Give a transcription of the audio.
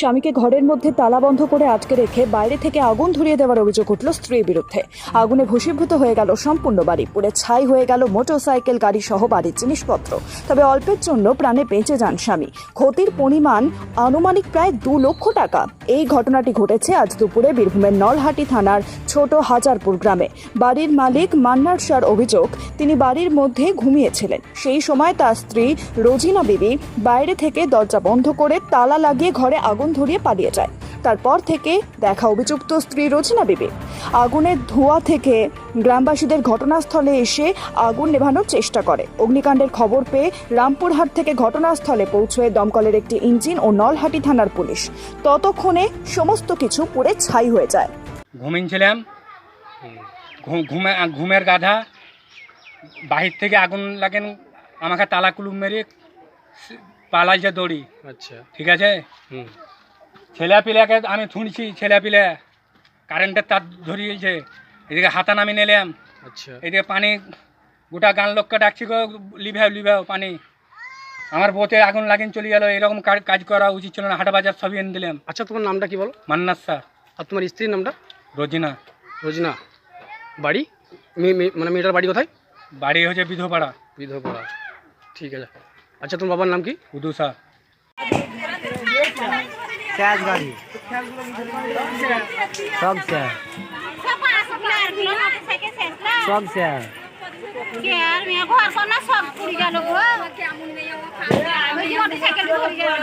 স্বামীকে ঘরের মধ্যে তালা বন্ধ করে আটকে রেখে বাইরে থেকে আগুন ধরিয়ে দেওয়ার অভিযোগ উঠল স্ত্রীর বিরুদ্ধে। আগুনে ভূষীভূত হয়ে গেল সম্পূর্ণ বাড়ি। পুড়ে ছাই হয়ে গেল মোটরসাইকেল, গাড়ি সহ বাড়ির জিনিসপত্র। তবে অল্পের জন্য প্রাণে বেঁচে যান স্বামী। ক্ষতির পরিমাণ আনুমানিক প্রায় দু লক্ষ টাকা। এই ঘটনাটি ঘটেছে আজ দুপুরে বীরভূমের নলহাটি থানার ছোট হাজারপুর গ্রামে। বাড়ির মালিক মান্নার শাহর অভিযোগ, তিনি বাড়ির মধ্যে ঘুমিয়েছিলেন। সেই সময় তার স্ত্রী রোজিনা বিবি বাইরে থেকে দরজা বন্ধ করে তালা লাগিয়ে ঘরে আগুন ধরিয়ে পালিয়ে যায়। তারপর থেকে দেখা অভিযুক্ত স্ত্রী রোজিনা বিবি। আগুনের ধোঁয়া থেকে গ্রামবাসীদের ঘটনাস্থলে এসে আগুন নেভানোর চেষ্টা করে। অগ্নিকাণ্ডের খবর পেয়ে রামপুরহাট থেকে ঘটনাস্থলে পৌঁছয়ে দমকলের একটি ইঞ্জিন ও নলহাটি থানার পুলিশ। ততক্ষণে সমস্ত কিছু পুড়ে ছাই হয়ে যায়। ঘুমিয়েছিলাম ঘুমে ঘুমের গাধা। বাহির থেকে আগুন লাগেন আমাকে তালা কুলুম মেরে পালাইছে দড়ি। আচ্ছা। ঠিক আছে? হুম। ছেলে পিলাকে আমি শুনছি ছেলে পিলে কারেন্টের তার ধরিয়েছে এদিকে হাতা নামি নিলাম। আচ্ছা। এদিকে পানি গোটা গান লোককে ডাকছি গো লিভাও লিভাও পানি। আমার বউতে আগুন লাগিন চলে গেল এরকম কাজ- করা উচিত ছিল না হাটা বাজার সবই এনে দিলাম। আচ্ছা তোমার নামটা কি বলো? মান্নার স্যার। আর তোমার স্ত্রীর নামটা? রোজিনা। রোজনা। বাড়ি? মানে মেয়েটার বাড়ি কোথায়? বাড়ি হচ্ছে বিধপাড়া বিধবপাড়া। ঠিক আছে। আচ্ছা তোমার বাবার নাম কি? উদু স্যার ক্যাশ গাড়ি। সব স্যার। সব স্যার। সব পুড়ি গেল গো মোটরসাইকেল পুড়ি গেল